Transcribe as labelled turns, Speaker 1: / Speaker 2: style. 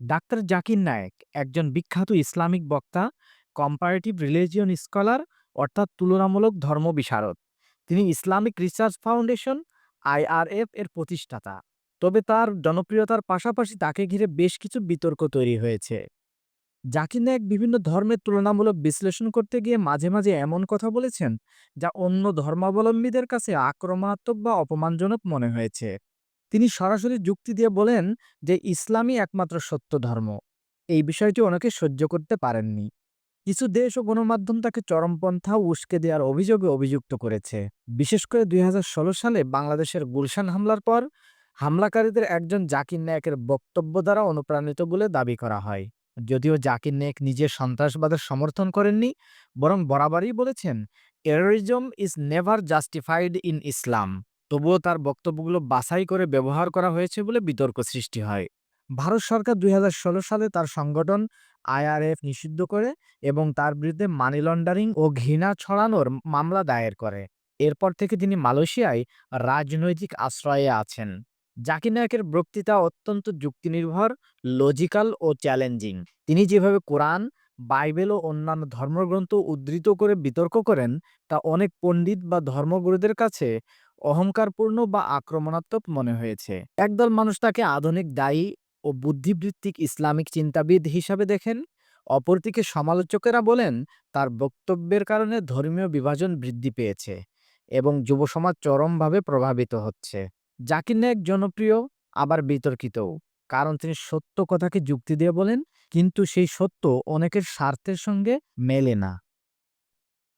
Speaker 1: Doctor Zakir Naik একজন বিখ্যাত Islamic বক্তা কম্পারেটিভ রিলিজিয়ন স্কলার অর্থাৎ তুলনামূলক ধর্ম বিশারদ তিনি ইসলামিক রিসার্চ ফাউন্ডেশন আইআরএফ এর প্রতিষ্ঠাতা। তবে তার জনপ্রিয়তার পাশাপাশি তাকে ঘিরে বেশ কিছু বিতর্ক তৈরি হয়েছে। জাকির নায়েক বিভিন্ন ধর্মের তুলনামূলক বিশ্লেষণ করতে গিয়ে মাঝে মাঝে এমন কথা বলেছেন, যা অন্য ধর্মাবলম্বীদের কাছে আক্রমণাত্মক বা অপমানজনক মনে হয়েছে। তিনি সরাসরি যুক্তি দিয়ে বলেন যে, ইসলামই একমাত্র সত্য ধর্ম। এই বিষয়টি অনেকে সহ্য করতে পারেননি। কিছু দেশ ও গণমাধ্যম তাকে চরমপন্থা উস্কে দেওয়ার অভিযোগে অভিযুক্ত করেছে। বিশেষ করে দুই হাজার ষোলো সালে বাংলাদেশের গুলশান হামলার পর হামলাকারীদের একজন জাকির নায়কের বক্তব্য দ্বারা অনুপ্রাণিত বলে দাবি করা হয়। যদিও জাকির নায়েক নিজে সন্ত্রাসবাদের সমর্থন করেননি, বরং বরাবরই বলেছেন terrorism is never justified in Islam তবুও তার বক্তব্যগুলো বাছাই করে ব্যবহার করা হয়েছে বলে বিতর্ক সৃষ্টি হয়। ভারত সরকার দুই হাজার ষোলো সালে তার সংগঠন আইআরএফ নিষিদ্ধ করে এবং তার বিরুদ্ধে মানি লন্ডারিং ও ঘৃণা ছড়ানোর মামলা দায়ের করে। এরপর থেকে তিনি মালয়েশিয়ায় রাজনৈতিক আশ্রয়ে আছেন জাকির নায়কের বক্তৃতা অত্যন্ত যুক্তিনির্ভর, লজিক্যাল ও চ্যালেঞ্জিং। তিনি যেভাবে কোরআন, বাইবেল ও অন্যান্য ধর্মগ্রন্থ উদ্ধৃত করে বিতর্ক করেন, তা অনেক পণ্ডিত বা ধর্মগুরুদের কাছে অহংকারপূর্ণ বা আক্রমণাত্মক মনে হয়েছে। একদল মানুষ তাকে আধুনিক দায়ী ও বুদ্ধিবৃত্তিক ইসলামিক চিন্তাবিদ হিসাবে দেখেন। অপরদিকে সমালোচকেরা বলেন, তার বক্তব্যের কারণে ধর্মীয় বিভাজন বৃদ্ধি পেয়েছে এবং যুব সমাজ চরমভাবে প্রভাবিত হচ্ছে। জাকির নায়েক জনপ্রিয়, আবার বিতর্কিতও, কারণ তিনি সত্য কথাকে যুক্তি দিয়ে বলেন, কিন্তু সেই সত্য অনেকের স্বার্থের সঙ্গে মেলে না।